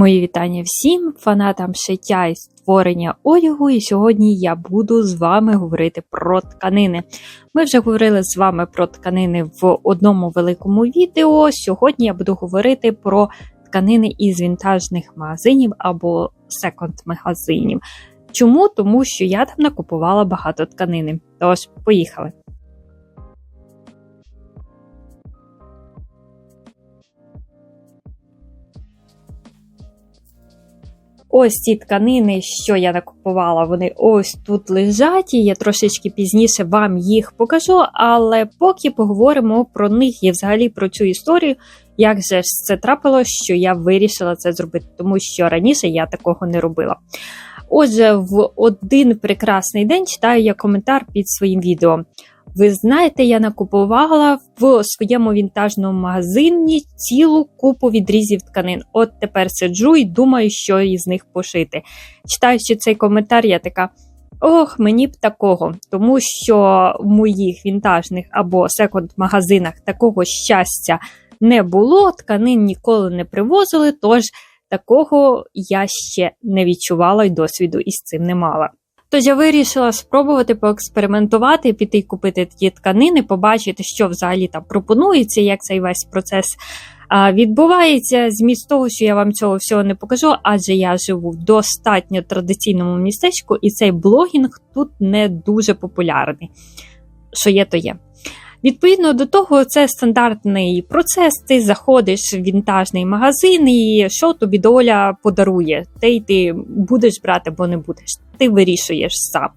Мої вітання всім фанатам шиття і створення одягу. І сьогодні я буду з вами говорити про тканини. Ми вже говорили з вами про тканини в одному великому відео. Сьогодні я буду говорити про тканини із вінтажних магазинів або секонд-магазинів. Чому? Тому що я там накупувала багато тканини. Тож, поїхали. Ось ці тканини, що я накупувала, вони ось тут лежать, і я трошечки пізніше вам їх покажу. Але поки поговоримо про них і взагалі про цю історію, як же ж це трапилось, що я вирішила це зробити, тому що раніше я такого не робила. Отже, в один прекрасний день читаю я коментар під своїм відео. Ви знаєте, я накупувала в своєму вінтажному магазині цілу купу відрізів тканин. От тепер сиджу і думаю, що із них пошити. Читаючи цей коментар, я така. Ох, мені б такого, тому що в моїх вінтажних або секонд-магазинах такого щастя не було, тканин ніколи не привозили, тож такого я ще не відчувала і досвіду із цим не мала. Тож я вирішила спробувати поекспериментувати, піти купити такі тканини, побачити, що взагалі там пропонується, як цей весь процес відбувається. Зміст того, що я вам цього всього не покажу, адже я живу в достатньо традиційному містечку, і цей блогінг тут не дуже популярний. Що є, то є. Відповідно до того, це стандартний процес. Ти заходиш в вінтажний магазин, і що тобі доля подарує, те й ти будеш брати або не будеш. Ти вирішуєш сам.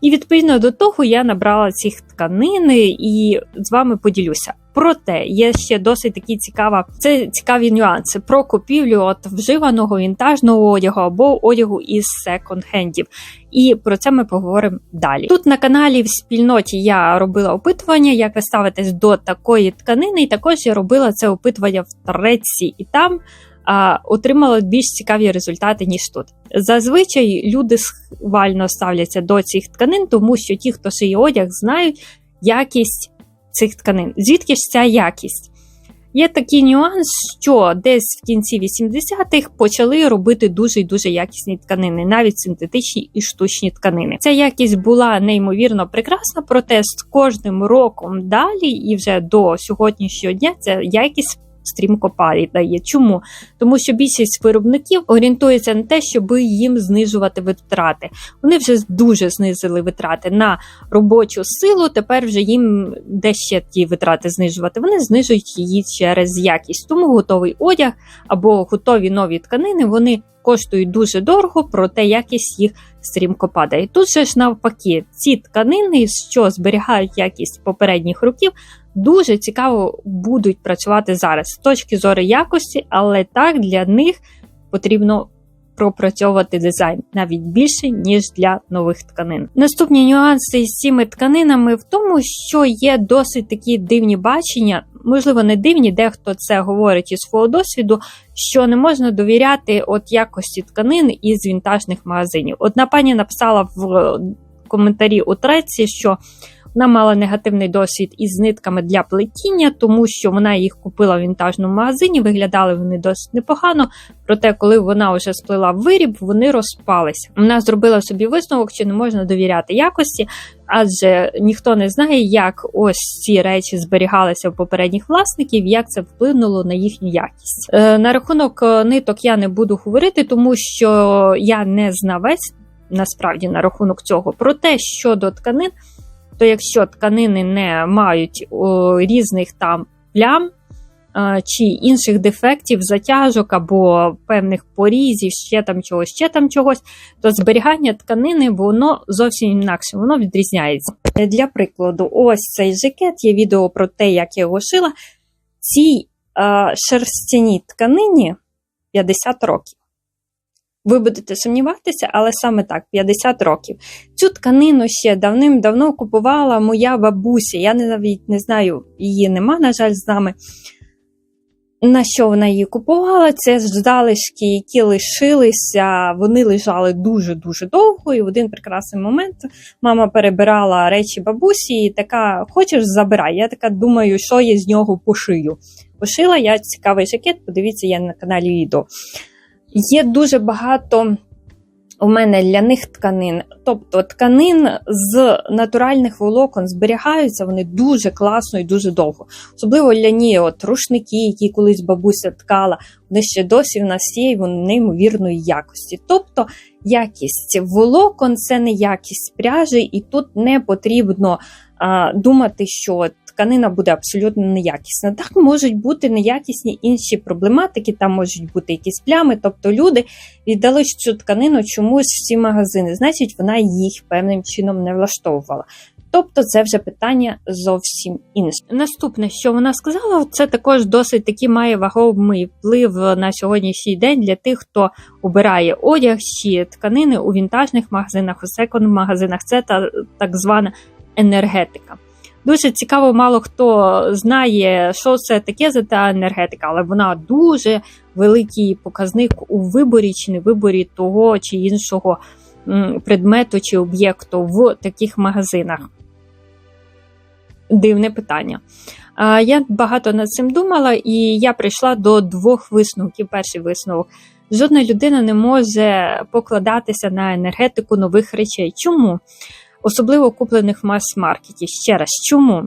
І відповідно до того я набрала цих тканин і з вами поділюся. Проте є ще досить такі цікава, це цікаві нюанси про купівлю от вживаного вінтажного одягу або одягу із секонд-хендів. І про це ми поговоримо далі. Тут на каналі в спільноті я робила опитування, як ви ставитесь до такої тканини, і також я робила це опитування в Треці, і там отримала більш цікаві результати, ніж тут. Зазвичай люди схвально ставляться до цих тканин, тому що ті, хто шиє одяг, знають якість цих тканин. Звідки ж ця якість? Є такий нюанс, що десь в кінці 80-х почали робити дуже і дуже якісні тканини, навіть синтетичні і штучні тканини. Ця якість була неймовірно прекрасна, проте з кожним роком далі, і вже до сьогоднішнього дня ця якість стрімко падає. Чому? Тому що більшість виробників орієнтується на те, щоб їм знижувати витрати. Вони вже дуже знизили витрати на робочу силу. Тепер вже їм де ще ті витрати знижувати. Вони знижують її через якість. Тому готовий одяг або готові нові тканини. Вони коштують дуже дорого, проте якість їх стрімко падає. Тут же ж навпаки, ці тканини, що зберігають якість попередніх років, дуже цікаво будуть працювати зараз з точки зору якості, але так для них потрібно пропрацьовувати дизайн навіть більше, ніж для нових тканин. Наступні нюанси з цими тканинами в тому, що є досить такі дивні бачення, можливо, не дивні, дехто це говорить із свого досвіду, що не можна довіряти от якості тканин із вінтажних магазинів. Одна пані написала в коментарі у треці, що вона мала негативний досвід із нитками для плетіння, тому що вона їх купила в вінтажному магазині, виглядали вони досить непогано. Проте, коли вона вже сплила виріб, вони розпалися. Вона зробила собі висновок, що не можна довіряти якості, адже ніхто не знає, як ось ці речі зберігалися в попередніх власників, як це вплинуло на їхню якість. Е, на рахунок е, ниток я не буду говорити, тому що я не знавець насправді на рахунок цього. Проте щодо тканин то якщо тканини не мають о, різних там плям а, чи інших дефектів, затяжок або певних порізів, ще там чогось, ще там чогось, то зберігання тканини воно зовсім інакше, воно відрізняється. Для прикладу, ось цей жакет, є відео про те, як я його шила. Цій а, шерстяній тканині 50 років. Ви будете сумніватися, але саме так, 50 років. Цю тканину ще давним-давно купувала моя бабуся. Я навіть не знаю, її нема, на жаль, з нами. на що вона її купувала, це залишки, які лишилися, вони лежали дуже-дуже довго, і в один прекрасний момент мама перебирала речі бабусі і така: Хочеш, забирай. Я така думаю, що я з нього пошию. Пошила я цікавий жакет, подивіться, я на каналі відео. Є дуже багато у мене ляних тканин, тобто тканин з натуральних волокон зберігаються вони дуже класно і дуже довго. Особливо ляні от рушники, які колись бабуся ткала, вони ще досі в нас є, і вони неймовірної якості. Тобто якість волокон це не якість пряжі, і тут не потрібно а, думати, що тканина буде абсолютно неякісна. Так можуть бути неякісні інші проблематики, там можуть бути якісь плями. Тобто люди віддали цю тканину чомусь в ці магазини, значить, вона їх певним чином не влаштовувала. Тобто це вже питання зовсім інше. Наступне, що вона сказала, це також досить таки має ваговий вплив на сьогоднішній день для тих, хто обирає одяг чи тканини у вінтажних магазинах, у секонд-магазинах. Це та так звана енергетика. Дуже цікаво, мало хто знає, що це таке за та енергетика, але вона дуже великий показник у виборі чи не виборі того чи іншого предмету чи об'єкту в таких магазинах. Дивне питання. Я багато над цим думала, і я прийшла до двох висновків. Перший висновок. Жодна людина не може покладатися на енергетику нових речей. Чому? Особливо куплених в мас-маркеті. Ще раз, чому?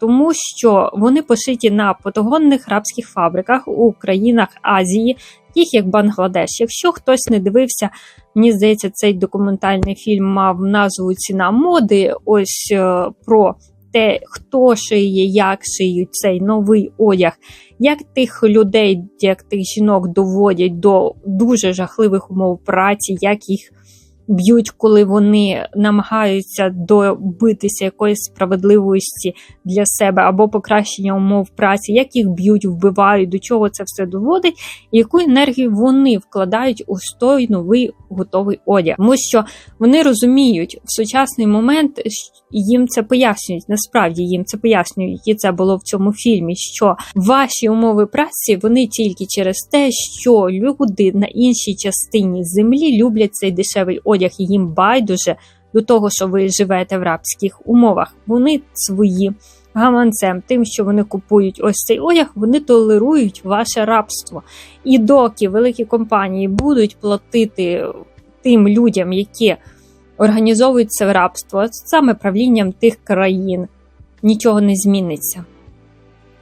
Тому що вони пошиті на потогонних рабських фабриках у країнах Азії, таких як Бангладеш. Якщо хтось не дивився, мені здається, цей документальний фільм мав назву Ціна моди. Ось е, про те, хто шиє, як шиють цей новий одяг, як тих людей, як тих жінок доводять до дуже жахливих умов праці, як їх б'ють, коли вони намагаються добитися якоїсь справедливості для себе або покращення умов праці, як їх б'ють, вбивають, до чого це все доводить, і яку енергію вони вкладають у той новий готовий одяг, тому що вони розуміють в сучасний момент, їм це пояснюють. Насправді їм це пояснюють, і це було в цьому фільмі. Що ваші умови праці вони тільки через те, що люди на іншій частині землі люблять цей дешевий одяг, і їм байдуже до того, що ви живете в рабських умовах. Вони свої. Гаманцем, тим, що вони купують ось цей одяг, вони толерують ваше рабство. І доки великі компанії будуть платити тим людям, які організовують це рабство, саме правлінням тих країн, нічого не зміниться.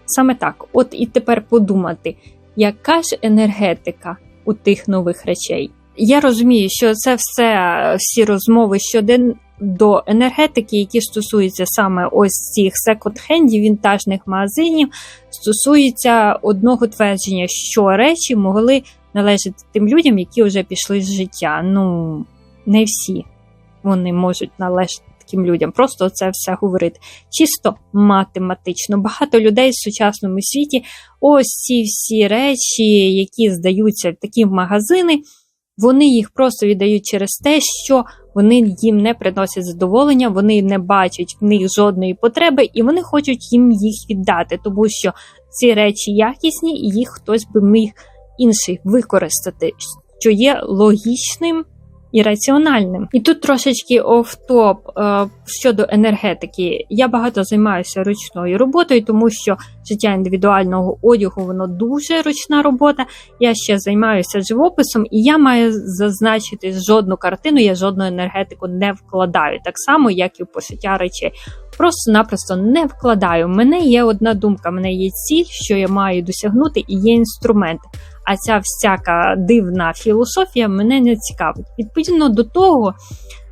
Саме так, от і тепер подумати, яка ж енергетика у тих нових речей. Я розумію, що це все всі розмови щодо енергетики, які стосуються саме ось цих секонд-хендів, вінтажних магазинів, стосуються одного твердження, що речі могли належати тим людям, які вже пішли з життя. Ну, не всі вони можуть належати таким людям. Просто це все говорити чисто математично. Багато людей в сучасному світі ось ці всі речі, які здаються в такі магазини. Вони їх просто віддають через те, що вони їм не приносять задоволення, вони не бачать в них жодної потреби, і вони хочуть їм їх віддати, тому що ці речі якісні, і їх хтось би міг інший використати, що є логічним і раціональним. І тут трошечки офтоп е, щодо енергетики. Я багато займаюся ручною роботою, тому що життя індивідуального одягу воно дуже ручна робота. Я ще займаюся живописом, і я маю зазначити жодну картину, я жодну енергетику не вкладаю, так само, як і в пошиття речей. Просто-напросто не вкладаю. У мене є одна думка, в мене є ціль, що я маю досягнути, і є інструменти а ця всяка дивна філософія мене не цікавить. Відповідно до того,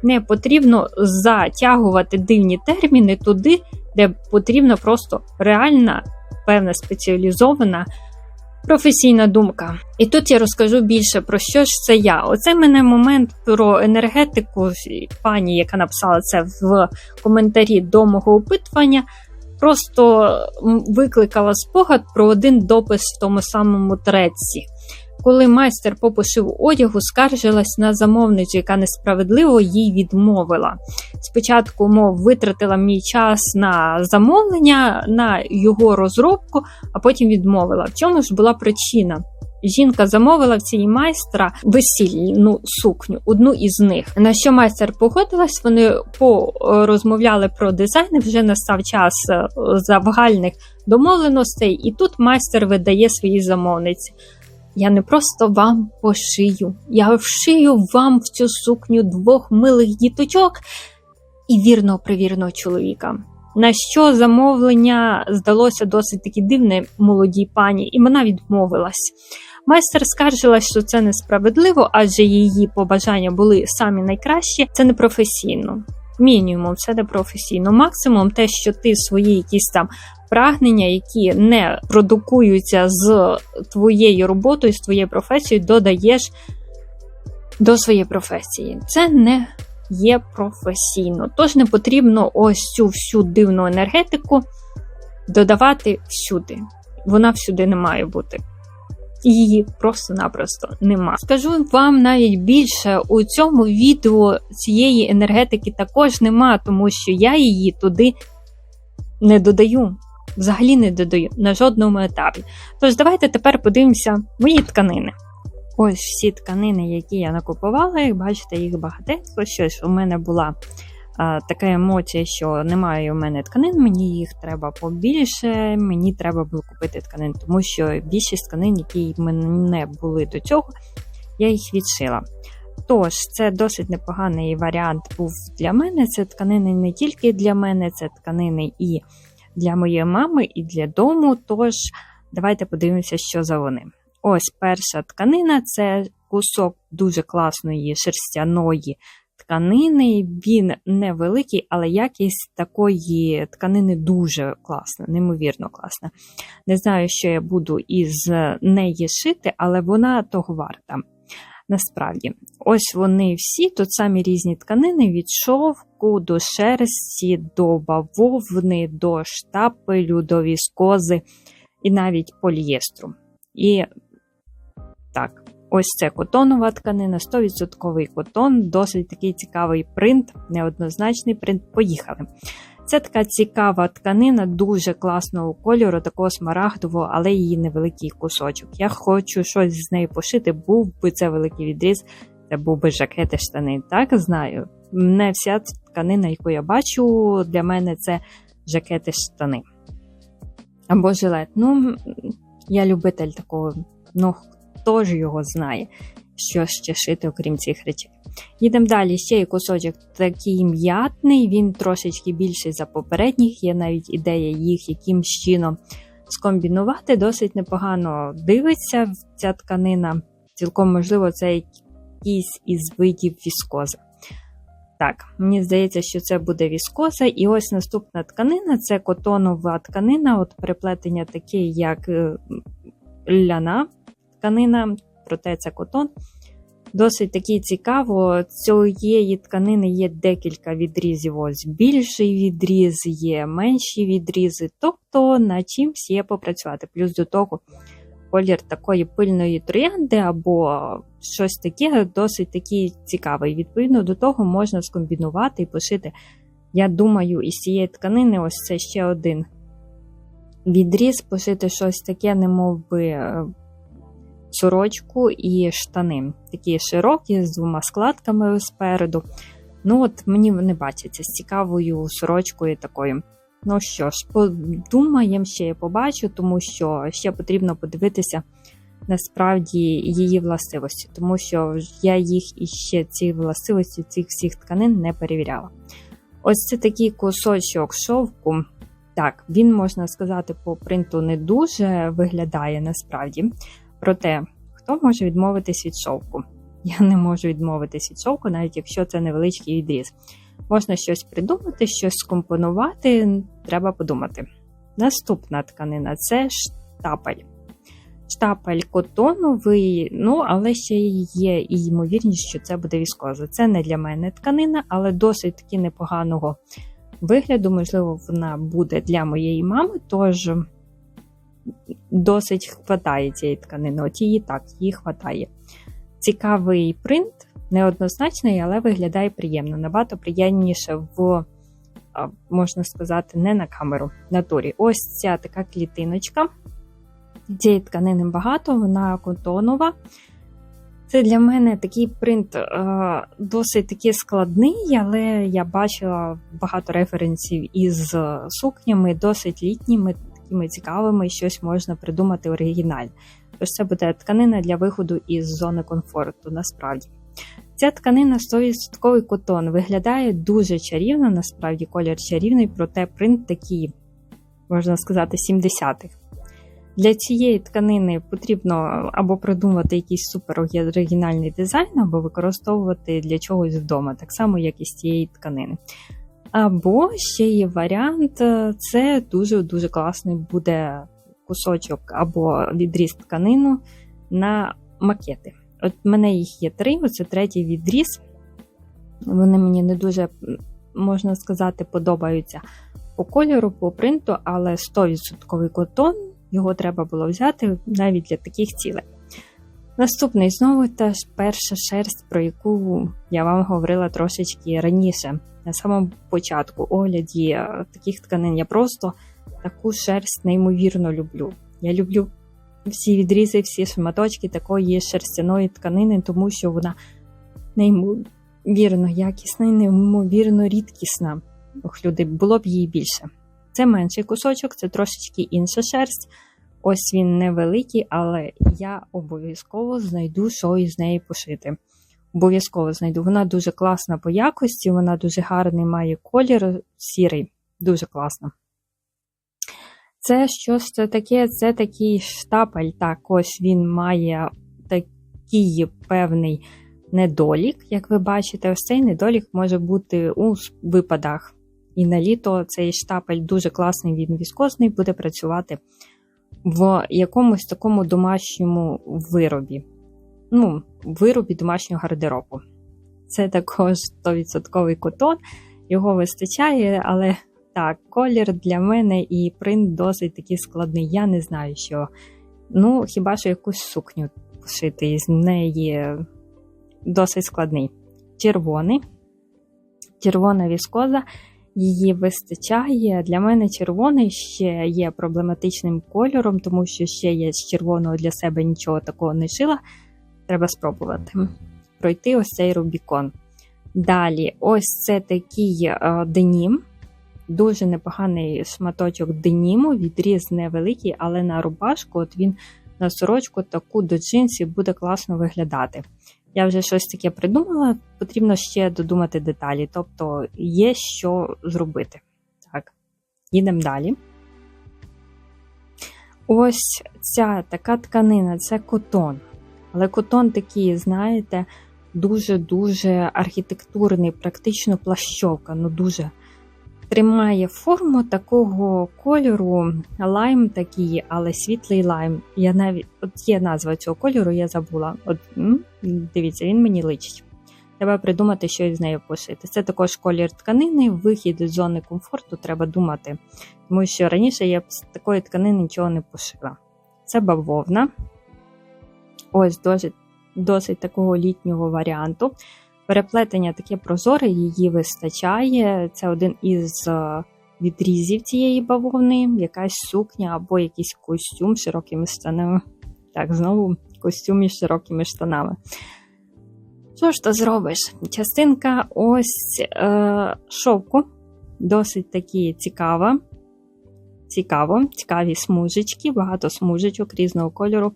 не потрібно затягувати дивні терміни туди, де потрібна просто реальна, певна спеціалізована. Професійна думка. І тут я розкажу більше про що ж це я. Оце мене момент про енергетику, пані, яка написала це в коментарі до мого опитування, просто викликала спогад про один допис в тому самому треці. Коли майстер по пошиву одягу скаржилась на замовницю, яка несправедливо їй відмовила. Спочатку, мов, витратила мій час на замовлення, на його розробку, а потім відмовила. В чому ж була причина? Жінка замовила в цієї майстра весільну сукню, одну із них. На що майстер погодилась, вони порозмовляли про дизайн. Вже настав час е, загальних домовленостей, і тут майстер видає свої замовниці. Я не просто вам пошию, я вшию вам в цю сукню двох милих діточок і вірного привірного чоловіка. На що замовлення здалося досить таки дивне молодій пані, і вона відмовилась. Майстер скаржилась, що це несправедливо, адже її побажання були самі найкращі. Це не професійно. Мінімум, це професійно. Максимум те, що ти свої якісь там прагнення, які не продукуються з твоєю роботою, з твоєю професією, додаєш до своєї професії. Це не є професійно. Тож не потрібно ось цю всю дивну енергетику додавати всюди. Вона всюди не має бути. Її просто-напросто нема. Скажу вам навіть більше у цьому відео цієї енергетики також нема, тому що я її туди не додаю. Взагалі не додаю на жодному етапі. Тож, давайте тепер подивимося мої тканини. Ось всі тканини, які я накупувала, як бачите, їх багатенько. Щось у мене була така емоція, що немає у мене тканин, мені їх треба побільше, мені треба було купити тканин, тому що більшість тканин, які в мене були до цього, я їх відшила. Тож, це досить непоганий варіант був для мене. Це тканини не тільки для мене, це тканини і для моєї мами, і для дому. Тож, давайте подивимося, що за вони. Ось перша тканина це кусок дуже класної шерстяної тканини. Він невеликий, але якість такої тканини дуже класна, неймовірно класна. Не знаю, що я буду із неї шити, але вона того варта. Насправді, ось вони всі, тут самі різні тканини від шовку до шерсті, до бавовни, до штапелю, до віскози і навіть полієстру. І так, ось це котонова тканина, 100% котон, досить такий цікавий принт, неоднозначний принт. Поїхали. Це така цікава тканина, дуже класного кольору, такого смарагдового, але її невеликий кусочок. Я хочу щось з нею пошити, був би це великий відріз, це був би жакети штани. Так, знаю. Не вся тканина, яку я бачу, для мене це жакети штани. Або жилет. Ну, я любитель такого. Ну, хто його знає, що ще шити, окрім цих речей. Їдемо далі. Ще є кусочок такий м'ятний, він трошечки більший за попередніх, є навіть ідея їх якимсь чином скомбінувати. Досить непогано дивиться ця тканина. Цілком можливо, це якийсь із видів віскози. Так, мені здається, що це буде віскоза. І ось наступна тканина це котонова тканина, от переплетення таке, як е, ляна тканина, проте це котон. Досить таки цікаво. Цієї тканини є декілька відрізів. Ось більший відріз, є менші відрізи, тобто над чимсь є попрацювати. Плюс до того колір такої пильної троянди або щось таке досить таки цікавий. Відповідно до того можна скомбінувати і пошити. Я думаю, із цієї тканини ось це ще один відріз, пошити щось таке, не би е, сорочку і штани. Такі широкі, з двома складками спереду. Ну, от мені вони бачаться з цікавою сорочкою такою. Ну що ж, подумаємо, ще я побачу, тому що ще потрібно подивитися насправді її властивості, тому що я їх іще ці властивості цих всіх тканин не перевіряла. Ось це такий кусочок шовку. Так, він, можна сказати, по принту не дуже виглядає насправді. Проте, хто може відмовитись від шовку? Я не можу відмовитись від шовку, навіть якщо це невеличкий відріз. Можна щось придумати, щось скомпонувати, треба подумати. Наступна тканина це штапель. Штапель котоновий, ну, але ще є і ймовірність, що це буде віскоза. Це не для мене тканина, але досить таки непоганого вигляду. Можливо, вона буде для моєї мами, тож досить хватає цієї тканини. От її так, її хватає. Цікавий принт, неоднозначний, але виглядає приємно. Набагато приємніше в, можна сказати, не на камеру, на турі. Ось ця така клітиночка. Цієї тканини багато, вона котонова. Це для мене такий принт е, досить таки складний, але я бачила багато референсів із сукнями, досить літніми, такими цікавими, щось можна придумати оригінально. Тож це буде тканина для виходу із зони комфорту, насправді. Ця тканина 100% котон виглядає дуже чарівно, насправді колір чарівний, проте принт такий, можна сказати, 70-х. Для цієї тканини потрібно або придумати якийсь супер оригінальний дизайн, або використовувати для чогось вдома, так само, як і з цієї тканини. Або ще є варіант, це дуже-дуже класний буде кусочок або відріз тканину на макети. От в мене їх є три, оце третій відріз. Вони мені не дуже, можна сказати, подобаються по кольору, по принту, але 100% котон. Його треба було взяти навіть для таких цілей. Наступний знову теж перша шерсть, про яку я вам говорила трошечки раніше. На самому початку огляді е, таких тканин я просто таку шерсть неймовірно люблю. Я люблю всі відрізи, всі шматочки такої шерстяної тканини, тому що вона неймовірно якісна і неймовірно рідкісна. Ох, люди, було б її більше. Це менший кусочок, це трошечки інша шерсть. Ось він невеликий, але я обов'язково знайду, що із неї пошити. Обов'язково знайду. Вона дуже класна по якості, вона дуже гарний має колір сірий, дуже класно. Це що ж це таке? Це такий штапель. Так, ось він має такий певний недолік, як ви бачите, ось цей недолік може бути у випадах. І на літо цей штапель дуже класний, він віскозний, буде працювати в якомусь такому домашньому виробі. Ну, виробі домашнього гардеробу. Це також 100% котон, його вистачає, але так, колір для мене і принт досить такий складний. Я не знаю, що. Ну, хіба що якусь сукню пошити із неї досить складний. Червоний, червона віскоза її вистачає. Для мене червоний ще є проблематичним кольором, тому що ще я з червоного для себе нічого такого не шила. Треба спробувати пройти ось цей Рубікон. Далі, ось це такий е, денім. Дуже непоганий шматочок деніму, відріз невеликий, але на рубашку от він на сорочку таку до джинсів буде класно виглядати. Я вже щось таке придумала, потрібно ще додумати деталі, тобто є що зробити. Так, їдемо далі. Ось ця така тканина це котон. Але котон такий, знаєте, дуже-дуже архітектурний, практично плащовка, ну дуже тримає форму такого кольору, лайм такий, але світлий лайм. Я навіть от є назва цього кольору, я забула. От Дивіться, він мені личить. Треба придумати, що із нею пошити. Це також колір тканини, вихід з зони комфорту, треба думати. Тому що раніше я б з такої тканини нічого не пошила. Це бавовна. Ось досить, досить такого літнього варіанту. Переплетення таке прозоре, її вистачає. Це один із е, відрізів цієї бавовни, якась сукня або якийсь костюм широкими штанами. Так, знову костюм із широкими штанами. Що ж то зробиш? Частинка ось е, шовку, досить такі цікава. Цікаво, цікаві смужечки, багато смужечок різного кольору.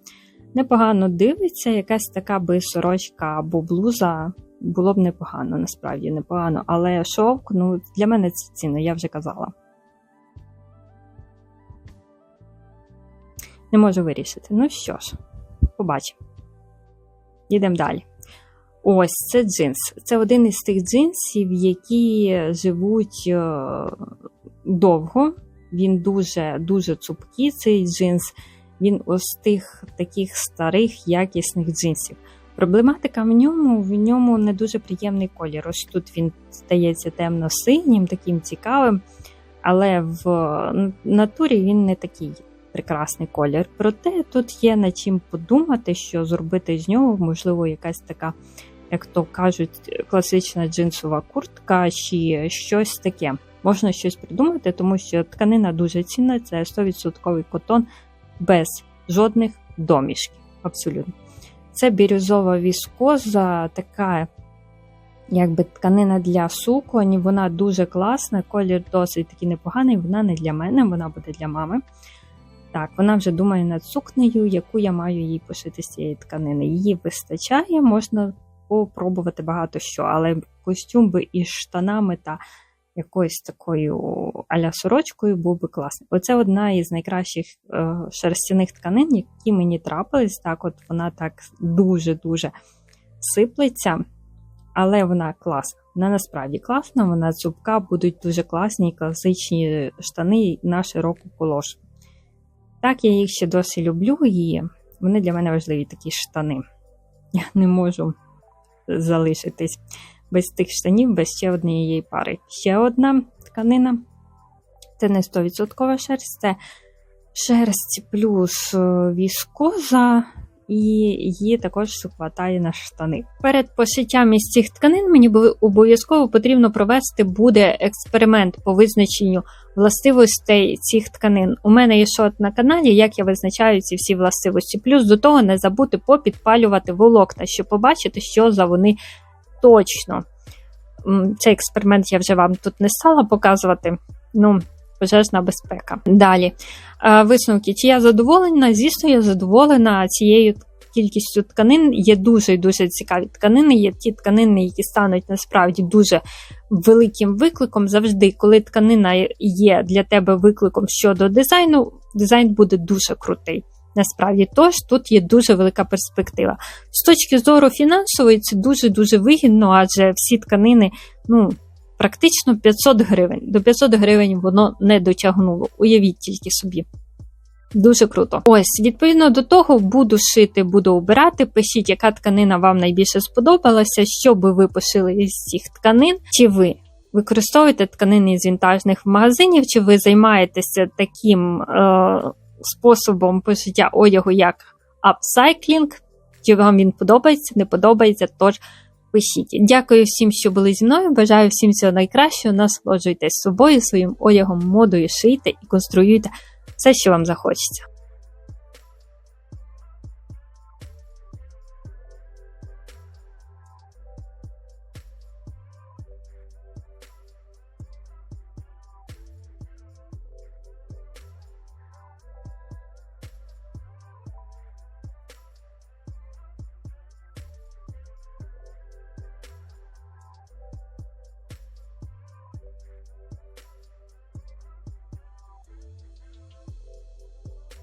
Непогано дивиться, якась така би сорочка або блуза було б непогано, насправді непогано. Але шовк, ну, для мене це цінно, я вже казала. Не можу вирішити. Ну що ж, побачимо. Йдемо далі. Ось це джинс. Це один із тих джинсів, які живуть е, довго. Він дуже-дуже цупкий, цей джинс. Він ось тих таких старих, якісних джинсів. Проблематика в ньому в ньому не дуже приємний колір. Ось тут він стається темно-синім, таким цікавим, але в натурі він не такий прекрасний колір. Проте тут є над чим подумати, що зробити з нього, можливо, якась така, як то кажуть, класична джинсова куртка чи щось таке. Можна щось придумати, тому що тканина дуже цінна, це 100% котон без жодних домішків. Абсолютно. Це бірюзова віскоза, така якби тканина для суконь. Вона дуже класна, колір досить такий непоганий. Вона не для мене, вона буде для мами. Так, вона вже думає над сукнею, яку я маю їй пошити з цієї тканини. Її вистачає, можна попробувати багато що, але костюм би із штанами та якоюсь такою аля сорочкою був би класний. Оце одна із найкращих е, шерстяних тканин, які мені трапились. Так, от вона так дуже-дуже сиплеться, але вона класна. Вона насправді класна, вона цупка, будуть дуже класні класичні штани на широку положку. Так, я їх ще досі люблю, і вони для мене важливі такі штани. Я не можу залишитись без тих штанів, без ще однієї пари. Ще одна тканина. Це не 100% шерсть, це шерсть плюс е, віскоза, і її також хватає на штани. Перед пошиттям із цих тканин мені обов'язково потрібно провести буде експеримент по визначенню властивостей цих тканин. У мене є шот на каналі, як я визначаю ці всі властивості. Плюс до того не забути попідпалювати волокна, щоб побачити, що за вони точно. Цей експеримент я вже вам тут не стала показувати. Ну, пожежна безпека. Далі. Висновки, чи я задоволена? Звісно, я задоволена цією кількістю тканин. Є дуже дуже цікаві тканини. Є ті тканини, які стануть насправді дуже великим викликом. Завжди, коли тканина є для тебе викликом щодо дизайну, дизайн буде дуже крутий. Насправді, тож тут є дуже велика перспектива. З точки зору фінансової, це дуже-дуже вигідно, адже всі тканини, ну, практично 500 гривень. До 500 гривень воно не дотягнуло. Уявіть тільки собі. Дуже круто. Ось, відповідно до того, буду шити, буду обирати. Пишіть, яка тканина вам найбільше сподобалася, що би ви пошили із цих тканин, чи ви використовуєте тканини з вінтажних магазинів, чи ви займаєтеся таким е, способом пошиття одягу, як апсайклінг, чи вам він подобається, не подобається, тож пишіть. Дякую всім, що були зі мною. Бажаю всім всього найкращого. Насолоджуйтесь собою, своїм одягом, модою, шийте і конструюйте все, що вам захочеться.